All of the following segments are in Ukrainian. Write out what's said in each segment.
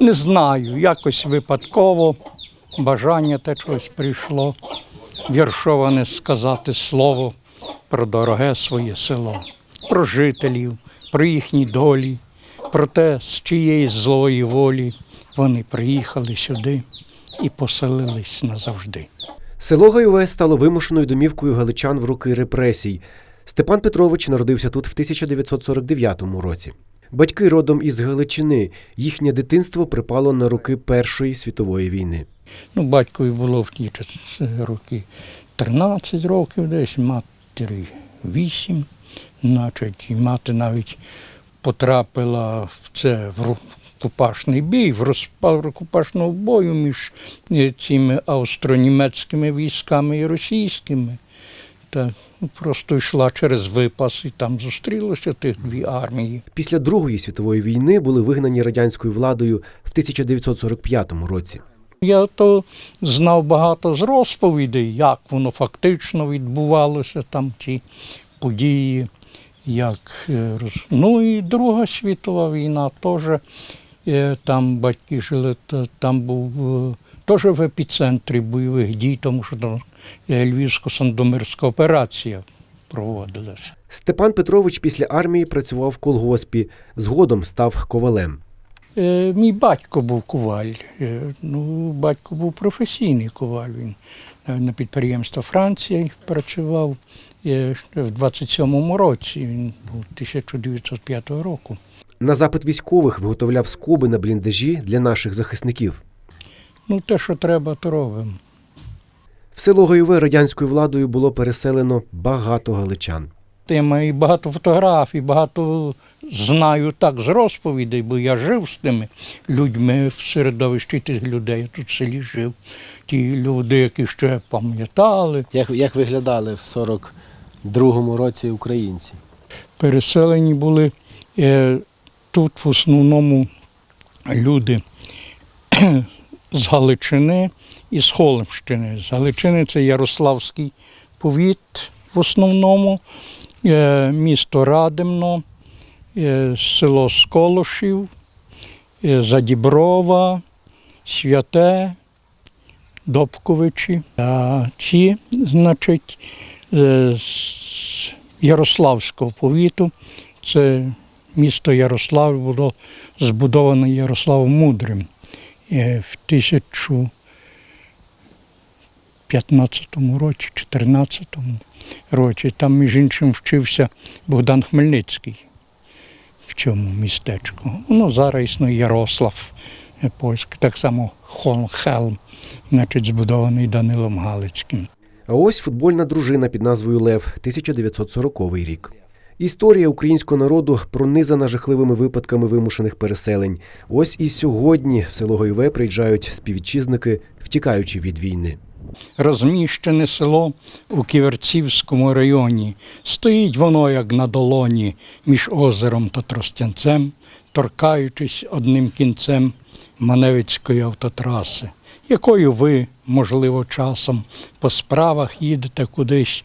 Не знаю, якось випадково бажання те чогось прийшло. Віршоване сказати слово про дороге своє село, про жителів, про їхні долі, про те, з чиєї злої волі вони приїхали сюди і поселились назавжди. Село Гайове стало вимушеною домівкою галичан в роки репресій. Степан Петрович народився тут в 1949 році. Батьки родом із Галичини. Їхнє дитинство припало на роки Першої світової війни. Ну, батькові було в ті часи роки 13 років, десь матері 8. Значить, і мати навіть потрапила в це в рукопашний бій, в розпал рукопашного бою між е, цими австро-німецькими військами і російськими. Та ну, просто йшла через випас і там зустрілися тих дві армії. Після Другої світової війни були вигнані радянською владою в 1945 році. Я то знав багато з розповідей, як воно фактично відбувалося, там ті події, як е, ну і Друга світова війна теж е, там батьки жили, та- там був е, теж в епіцентрі бойових дій, тому що там е, Львівсько-Сандомирська операція проводилася. Степан Петрович після армії працював в колгоспі, згодом став ковалем. Е, Мій батько був коваль. Е, Ну, батько був професійний коваль. Він на підприємство Франції працював в 27-му році. Він був 1905 року. На запит військових виготовляв скоби на бліндажі для наших захисників. Ну, те, що треба, то робимо. В село Гайове радянською владою було переселено багато галичан. Тема і багато фотографій, багато знаю так з розповідей, бо я жив з тими людьми в середовищі тих людей. Я тут в селі жив. Ті люди, які ще пам'ятали, Як, як виглядали в 42-му році українці? переселені були е, тут в основному люди з Галичини і з Холмщини. З Галичини це Ярославський повіт в основному, е, місто Радимно, е, село Сколошів, е, Задіброва, Святе, Добковичі. А ці, значить, з Ярославського повіту. Це місто Ярослав було збудоване Ярославом Мудрим в 1015 році, 14 році. Там, між іншим, вчився Богдан Хмельницький в цьому містечку. Ну, зараз існує Ярослав е, польський, так само Холмхелм, значить, збудований Данилом Галицьким. А ось футбольна дружина під назвою Лев 1940 рік. Історія українського народу пронизана жахливими випадками вимушених переселень. Ось і сьогодні в село Гайове приїжджають співвітчизники, втікаючи від війни. розміщене село у Ківерцівському районі. Стоїть воно, як на долоні, між озером та Тростянцем, торкаючись одним кінцем Маневицької автотраси, якою ви, можливо, часом по справах їдете кудись,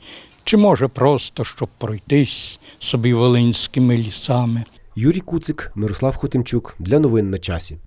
чи може просто щоб пройтись собі волинськими лісами. Юрій Куцик, Мирослав Хотимчук для новин на часі.